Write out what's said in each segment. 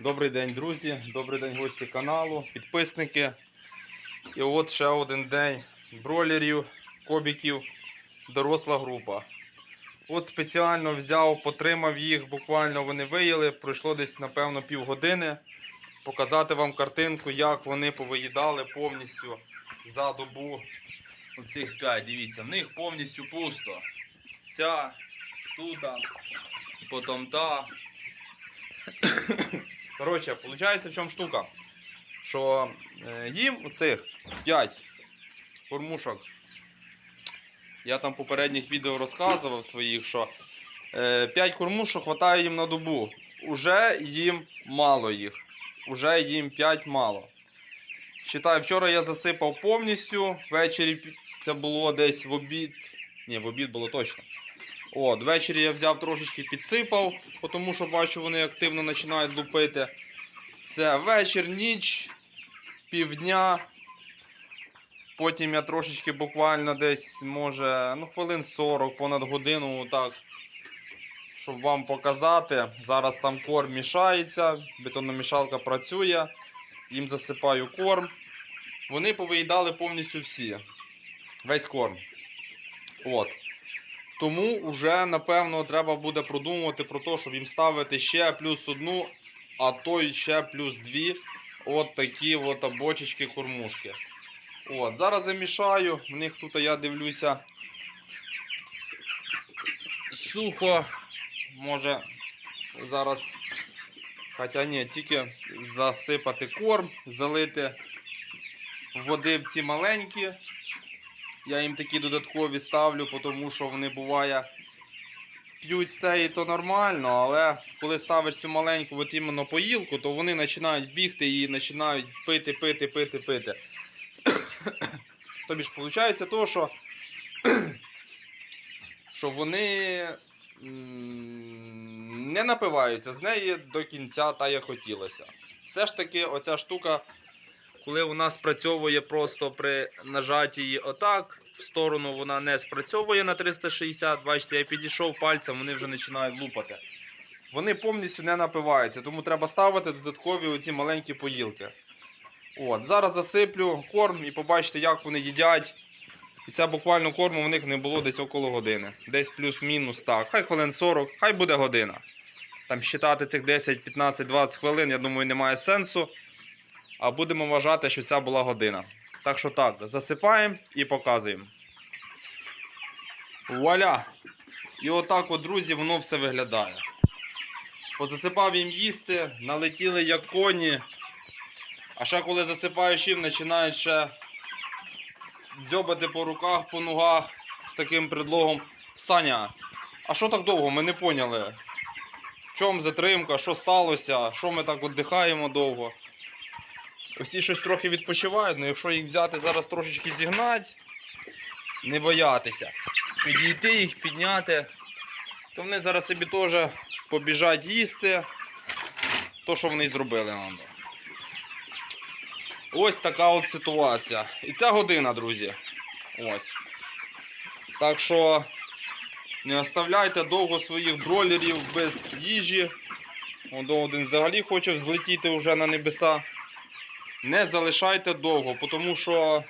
Добрий день, друзі, добрий день, гості каналу, підписники. І от ще один день бройлерів, кобіків, доросла група. От спеціально взяв, потримав їх, буквально вони виїли. Пройшло десь, напевно, півгодини. Показати вам картинку, як вони повиїдали повністю за добу оцих 5. Дивіться, в них повністю пусто. Ця, тута, потім та. Коротше, виходить, в чому штука? Що е, їм оцих 5 кормушок. Я там в попередніх відео розказував своїх, що 5 кормушок вистачає їм на добу. Уже їм мало їх. Уже їм 5 мало. Читаю, вчора я засипав повністю. Ввечері це було десь в обід. Ні, в обід було точно. От, ввечері я взяв трошечки підсипав, тому що бачу, вони активно починають лупити. Це вечір, ніч, півдня. Потім я трошечки буквально десь, може, ну, хвилин 40, понад годину, так, щоб вам показати. Зараз там корм мішається, бетономішалка працює, їм засипаю корм. Вони повиїдали повністю всі. Весь корм. От. Тому вже, напевно, треба буде продумувати про те, щоб їм ставити ще плюс одну, а то й ще плюс дві. От такі от бочечки кормушки. От, зараз замішаю. В них тут я дивлюся. Сухо. Може зараз. Хоча ні, тільки засипати корм, залити води в ці маленькі. Я їм такі додаткові ставлю, тому що вони буває п'ють стеї, то нормально, але коли ставиш цю маленьку от іменно поїлку, то вони починають бігти і починають пити, пити, пити, пити. Тобі ж виходить то, що, що вони не напиваються з неї до кінця, та як хотілося. Все ж таки, оця штука коли вона спрацьовує просто при нажатті її отак, в сторону вона не спрацьовує на 360. Бачите, я підійшов пальцем, вони вже починають лупати. Вони повністю не напиваються, тому треба ставити додаткові оці маленькі поїлки. От, Зараз засиплю корм і побачите, як вони їдять. І це буквально корму в них не було десь около години. Десь плюс-мінус так. Хай хвилин 40, хай буде година. Там считати цих 10, 15, 20 хвилин, я думаю, немає сенсу. А будемо вважати, що ця була година. Так що так, засипаємо і показуємо. Вуаля! І отак, от, друзі, воно все виглядає. Позасипав їм їсти, налетіли як коні. А ще коли засипаєш їм, починають ще дзьобати по руках, по ногах з таким предлогом. Саня, а що так довго? Ми не поняли. В чому затримка, що сталося, що ми так віддихаємо довго. Всі щось трохи відпочивають, але якщо їх взяти зараз трошечки зігнати, не боятися, підійти їх, підняти, то вони зараз собі теж побіжать їсти то, що вони зробили нам. Ось така от ситуація. І ця година, друзі. Ось. Так що не оставляйте довго своїх бройлерів без їжі. Один взагалі хоче взлетіти вже на небеса не залишайте довго, тому що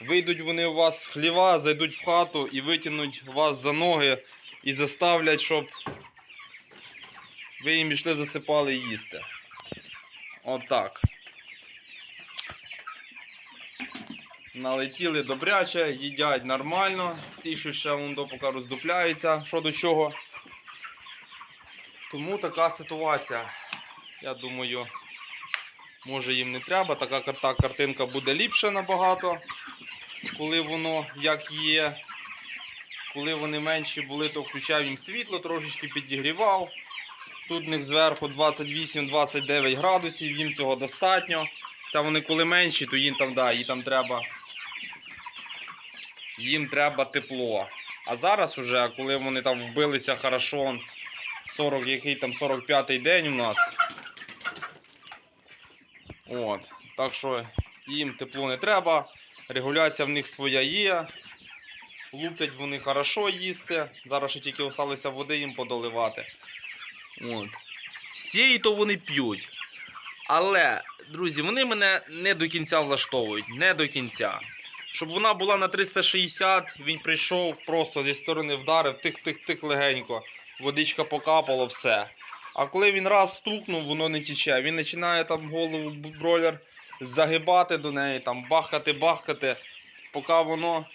вийдуть вони у вас з хліва, зайдуть в хату і витягнуть вас за ноги і заставлять, щоб ви їм йшли засипали їсти. Отак. Налетіли добряче, їдять нормально. Ті, що ще вон до поки роздупляються, що до чого. Тому така ситуація. Я думаю, може їм не треба. Така карта картинка буде ліпша набагато, коли воно як є. Коли вони менші були, то включав їм світло, трошечки підігрівав. Тут в них зверху 28-29 градусів, їм цього достатньо. Це вони коли менші, то їм там, да, їм там треба. Їм треба тепло. А зараз уже, коли вони там вбилися хорошо, 40, який там 45-й день у нас. От. Так що їм тепло не треба. Регуляція в них своя є. Луплять вони хорошо їсти. Зараз ще тільки залишилося води їм подоливати. От. Цієї то вони п'ють. Але, друзі, вони мене не до кінця влаштовують. Не до кінця. Щоб вона була на 360, він прийшов, просто зі сторони вдарив, тих-тих-тих легенько. Водичка покапало, все. А коли він раз стукнув, воно не тіче. Він починає там голову бройлер загибати до неї, там бахкати, бахкати, поки воно.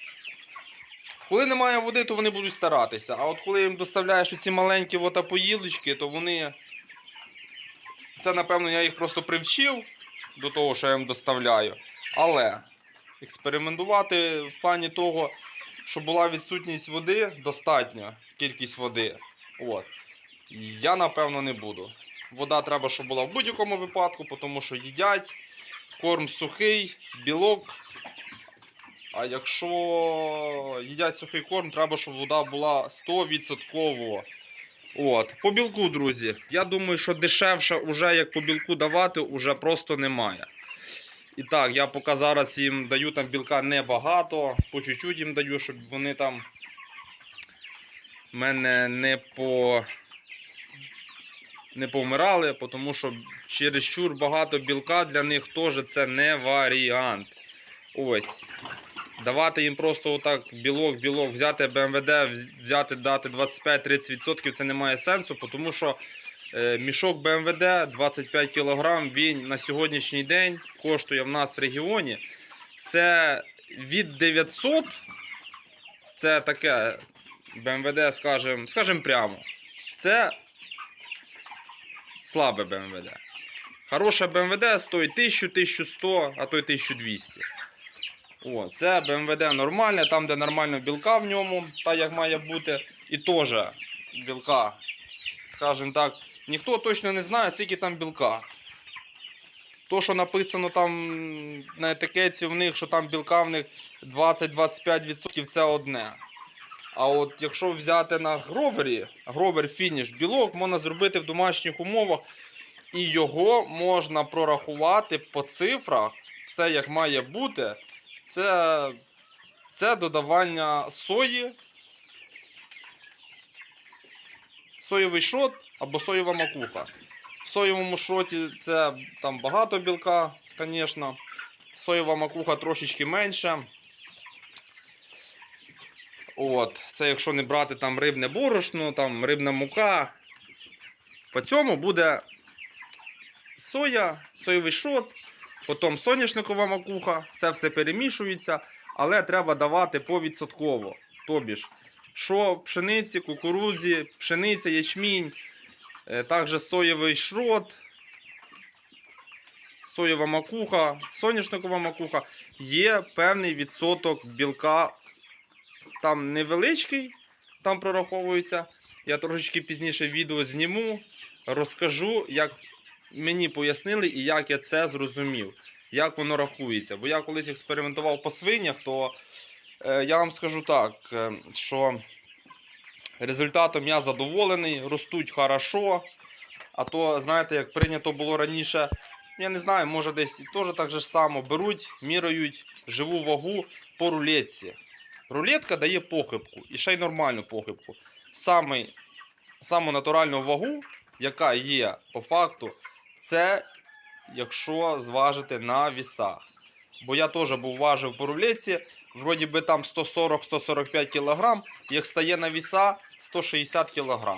Коли немає води, то вони будуть старатися. А от коли їм доставляєш ці маленькі водопоїлочки, то вони. Це, напевно, я їх просто привчив до того, що я їм доставляю. Але експериментувати в плані того, що була відсутність води, достатня кількість води. От. Я напевно не буду. Вода треба, щоб була в будь-якому випадку, тому що їдять, корм сухий, білок. А якщо їдять сухий корм, треба, щоб вода була 100%. От. По білку, друзі, я думаю, що дешевше вже як по білку давати, уже просто немає. І так, я поки зараз їм даю там білка небагато, по чуть-чуть їм даю, щоб вони там мене не по. Не повмирали, тому що чересчур багато білка для них теж це не варіант. Ось. Давати їм просто отак білок, білок, взяти БМВД, взяти, дати 25-30% це не має сенсу, тому що е, мішок БМВД 25 кг, він на сьогоднішній день коштує в нас в регіоні. Це від 900, це таке БМВД, скажем, скажем прямо. Це слабе БМВД. Хороше БМВД стоїть 1000, 1100, а то й 1200. О, це БМВД нормальне, там, де нормально білка в ньому, так як має бути. І теж білка, скажімо так, ніхто точно не знає, скільки там білка. То, що написано там на етикетці в них, що там білка в них 20-25%, це одне. А от якщо взяти на гровері, гровер фініш білок можна зробити в домашніх умовах, і його можна прорахувати по цифрах, все як має бути. Це, це додавання сої, соєвий шот або соєва макуха. В соєвому шоті це там багато білка, звісно. Соєва макуха трошечки менше. От, це якщо не брати там рибне борошно, там рибна мука. По цьому буде соя, соєвий шот, потім соняшникова макуха, це все перемішується, але треба давати повідсотково. Тобі ж, що пшениці, кукурудзі, пшениця, ячмінь, е, також соєвий шрот, соєва макуха, соняшникова макуха, є певний відсоток білка там невеличкий, там прораховується. Я трошечки пізніше відео зніму, розкажу, як мені пояснили і як я це зрозумів, як воно рахується. Бо я колись експериментував по свинях, то е, я вам скажу так, е, що результатом я задоволений, ростуть хорошо. А то, знаєте, як прийнято було раніше, я не знаю, може десь теж так же само беруть, міряють живу вагу по рулетці. Рулетка дає похибку і ще й нормальну похибку. Самий, саму натуральну вагу, яка є по факту, це якщо зважити на вісах. Бо я теж був важив по рулетці, вроді би там 140-145 кг, як стає на віса 160 кг.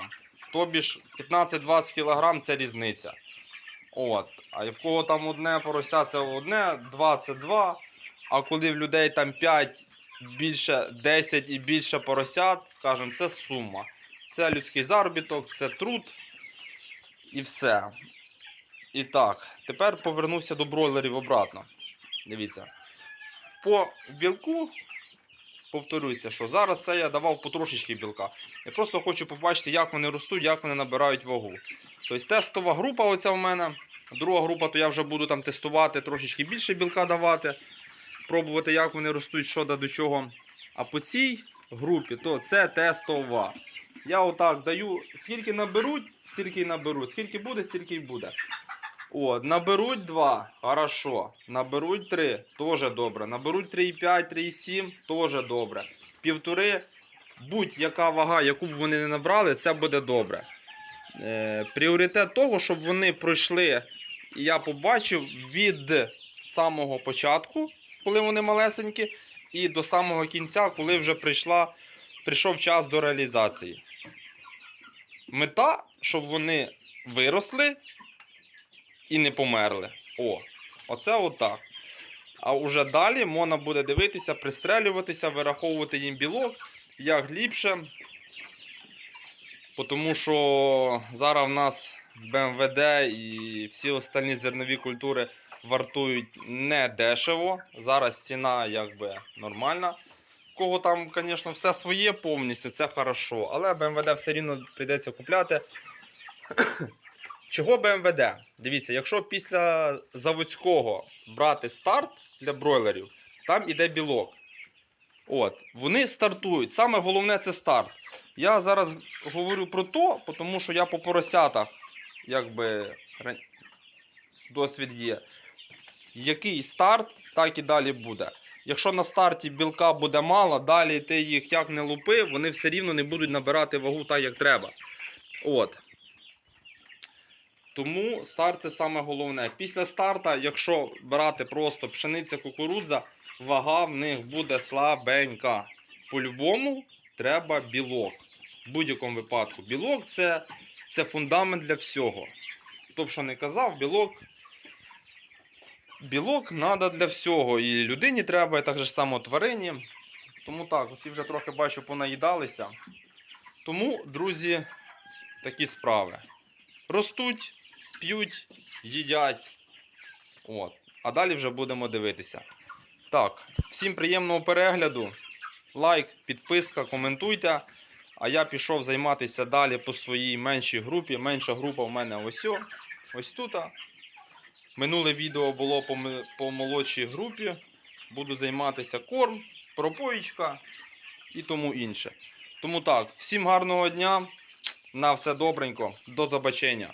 Тобі ж 15-20 кг це різниця. От. А в кого там одне порося, це одне, два це два. А коли в людей там 5 більше 10 і більше поросят, скажімо, це сума. Це людський заробіток, це труд і все. І так, тепер повернуся до бройлерів обратно. Дивіться. По білку, повторюся, що зараз це я давав потрошечки білка. Я просто хочу побачити, як вони ростуть, як вони набирають вагу. Тобто тестова група оця в мене. Друга група, то я вже буду там тестувати, трошечки більше білка давати пробувати, як вони ростуть, що да до чого. А по цій групі, то це тестова. Я отак даю, скільки наберуть, стільки й наберуть. Скільки буде, стільки й буде. От, наберуть 2, хорошо. Наберуть 3, теж добре. Наберуть 3,5, 3,7, теж добре. Півтори, будь-яка вага, яку б вони не набрали, це буде добре. Е, пріоритет того, щоб вони пройшли я побачив від самого початку, коли вони малесенькі, і до самого кінця, коли вже прийшла, прийшов час до реалізації. Мета, щоб вони виросли і не померли. О, оце отак. А вже далі можна буде дивитися, пристрелюватися, вираховувати їм білок, як ліпше. Тому що зараз в нас БМВД і всі остальні зернові культури вартують не дешево. Зараз ціна якби нормальна. У Кого там, звісно, все своє повністю, це хорошо. Але БМВД все рівно прийдеться купляти. Чого БМВД? Дивіться, якщо після заводського брати старт для бройлерів, там іде білок. От, вони стартують. Саме головне це старт. Я зараз говорю про то, тому що я по поросятах, якби досвід є. Який старт, так і далі буде. Якщо на старті білка буде мало, далі ти їх як не лупив, вони все рівно не будуть набирати вагу так, як треба. От. Тому старт це саме головне. Після старта, якщо брати просто пшениця, кукурудза, вага в них буде слабенька. По-любому треба білок. В будь-якому випадку. Білок це, це фундамент для всього. Хто б що не казав, білок. Білок треба для всього. І людині треба, і так же само тварині. Тому так, ці вже трохи бачу, понаїдалися. Тому, друзі, такі справи. Ростуть, п'ють, їдять. От. А далі вже будемо дивитися. Так, всім приємного перегляду. Лайк, підписка, коментуйте. А я пішов займатися далі по своїй меншій групі. Менша група в мене ось, ось тут. Минуле відео було по, по молодшій групі. Буду займатися корм, пропоїчка і тому інше. Тому так, всім гарного дня. На все добренько. До побачення.